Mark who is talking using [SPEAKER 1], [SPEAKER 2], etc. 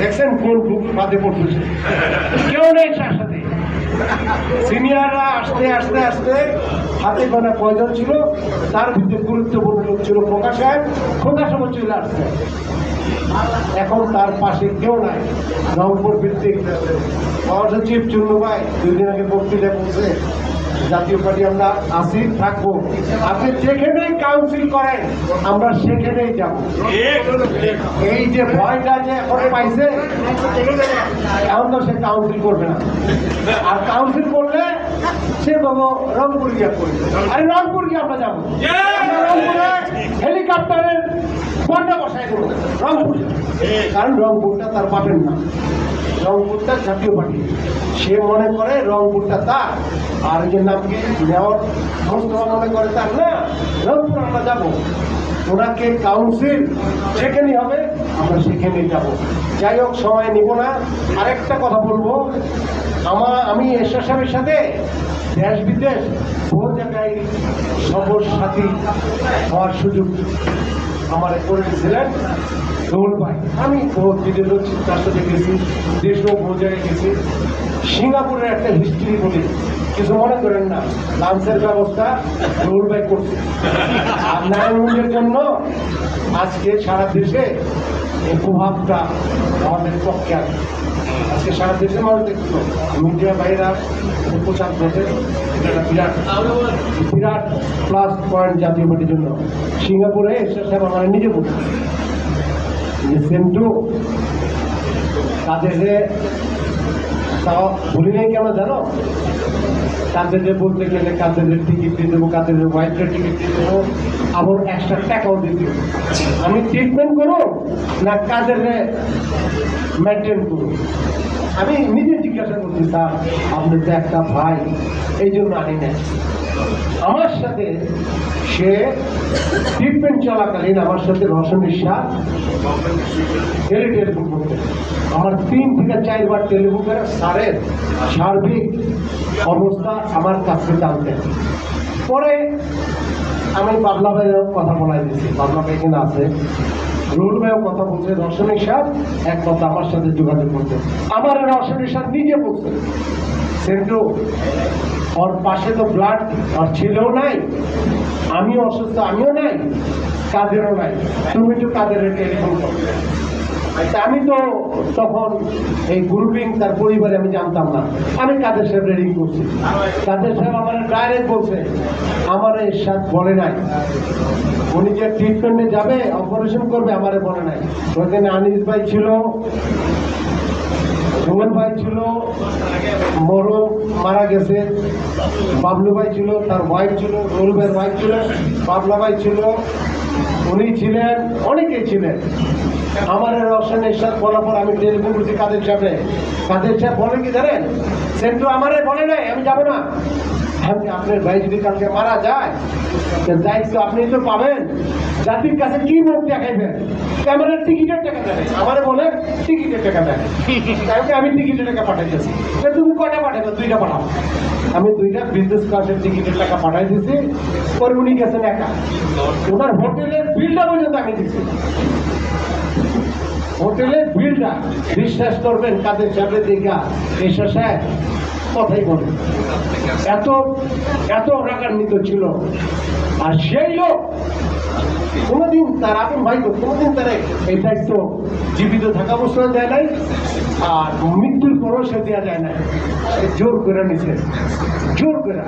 [SPEAKER 1] দেখছেন কোন বাদে পড়তেছে কেউ নেই তার সাথে। সিনিয়ররা আসতে আসতে আসতে হাতে গোনা কয়জন ছিল, তার ভিতরে গুরুত্বপূর্ণ লোক ছিল প্রকাশ সাহেব। সাহেব চলে আসছে। এখন তার পাশে কেউ নাই। রংপুর ভিত্তিক। মহাসচিব চুন্নু ভাই, দুই আগে বক্তৃতায় বলছে জাতীয় পার্টি আমরা আসি থাকব। আপনি যেখানেই কাউন্সিল করেন আমরা সেখানেই যাব। এই যে ভয়টা যে এখন পাইছে এখন তো সে কাউন্সিল করবে না। আর কাউন্সিল করলে সে বাবু রংপুর গিয়ে করবে আরে রংপুর গিয়ে আমরা যাব। রংপুরে হেলিকপ্টারের বন্যা বসায় করব রংপুর। কারণ রংপুরটা তার পাবেন না রংপুরটা জাতীয় পার্টি। সে মনে করে রংপুরটা তার। আর যে নামকে নেওয়ার মোস্তফা মনে করে তার না, রংপুর আমরা যাব। ওনাকে কাউন্সিল যেখানেই হবে, আমরা সেখানেই যাব। যাই হোক, সময় নিব না। আরেকটা কথা বলব। আমার, আমি এরশাদ সাহেবের সাথে দেশ বিদেশ বহু জায়গায় সফর সাথী হওয়ার সুযোগ আমার করে ছিলেন দৌড় ভাই আমি বহুত বিদেশ তার সাথে গেছি দেশ বহু গেছি। সিঙ্গাপুরের একটা হিস্ট্রি বলি। কিছু মনে করেন না লাঞ্চের ব্যবস্থা রোল ভাই করছে। নারায়ণগঞ্জের জন্য আজকে সারা দেশে এই প্রভাবটা আমাদের পক্ষে আছে আজকে সারা দেশে মানুষ দেখছিল মিডিয়া বাইরা প্রচার করছে এটা একটা বিরাট বিরাট প্লাস পয়েন্ট জাতীয় পার্টির জন্য। সিঙ্গাপুরে এসে সাহেব আমার নিজে বলছে যে সেন্টু, তাদের তাও ভুলি নেই কেন জানো? কাদের বলতে গেলে কাদের টিকিট দিয়ে দেবো কাদের ওয়াইফের টিকিট দিয়ে দেবো, আবার এক্সট্রা টাকাও দিয়ে দেবো। আমি ট্রিটমেন্ট করো না কাদের মেনটেন করো আমি নিজে জিজ্ঞাসা করছি, স্যার, আপনি তো একটা ভাই এই জন্য আনি না আমার সাথে সে ট্রিটমেন্ট চলাকালীন আমার সাথে রসনের সাথ টেলি টেলিফোন করতে আমার তিন থেকে চারবার টেলিফোন করে স্যারের সার্বিক অবস্থা আমার কাছে জানতেন পরে আমি বাবলা ভাইয়ের কথা বলাই দিয়েছি। বাবলা ভাই এখানে আছে। রুল ভাইও কথা বলছে। রসনের সাথ এক কথা আমার সাথে যোগাযোগ করতে। আমার রসনের সাথ নিজে বলছে। সেন্টু ওর পাশে তো ব্লাড আর ছেলেও নাই, আমিও অসুস্থ, আমিও নাই, কাদেরও নাই। তুমি একটু কাদের টেলিফোন করবে তা আমি তো তখন এই গ্রুপিং তার পরিবারে আমি জানতাম না। আমি কাদের সাহেব রেডিং করছি? কাদের সাহেব আমার ডাইরেক্ট বলছে, আমার এর সাথে বলে নাই। উনি যে ট্রিটমেন্টে যাবে অপারেশন করবে, আমারে বলে নাই। ওখানে আনিস ভাই ছিল সুমন ভাই ছিল, মরু মারা গেছে, বাবলু ভাই ছিল, তার ওয়াইফ ছিল রুল ভাইয়ের ওয়াইফ ছিল, বাবলা ভাই ছিল, উনি ছিলেন অনেকেই ছিলেন। আমার রসনের সাথে বলার পর আমি টেলিফোন করছি কাদের সাথে কাদের সাহেব বলে কি জানেন? সেন্টু আমারে বলে নাই, আমি যাব না। আমি আপনার ভাই যদি কালকে মারা যায় তো দায়িত্ব আপনি তো পাবেন। জাতির কাছে কি মুখ দেখাইবেন ক্যামেরার টিকিটের টাকা দেবে আমার বলে, টিকিটের টাকা দেবে কালকে আমি টিকিটের টাকা পাঠাইতেছি। তুমি কটা পাঠাবে দুইটা পাঠাও। আমি দুইটা বিজনেস ক্লাসের টিকিটের টাকা পাঠাই দিয়েছি পরে উনি গেছেন একা। ওনার হোটেলের বিলটা পর্যন্ত আমি দিচ্ছি হোটেলের বিলটা বিশ্বাস করবেন, কাদের সাথে দেখা, এসে স্যার, কথাই বলে। এত এত রাগান্বিত ছিল। আর সেই লোক কোনোদিন তার আপন ভাই তো কোনোদিন তারা এই দায়িত্ব জীবিত থাকা অবস্থায় দেয় নাই, আর মৃত্যুর পরও সে দেওয়া যায় নাই। জোর করে নিছে। জোর করে।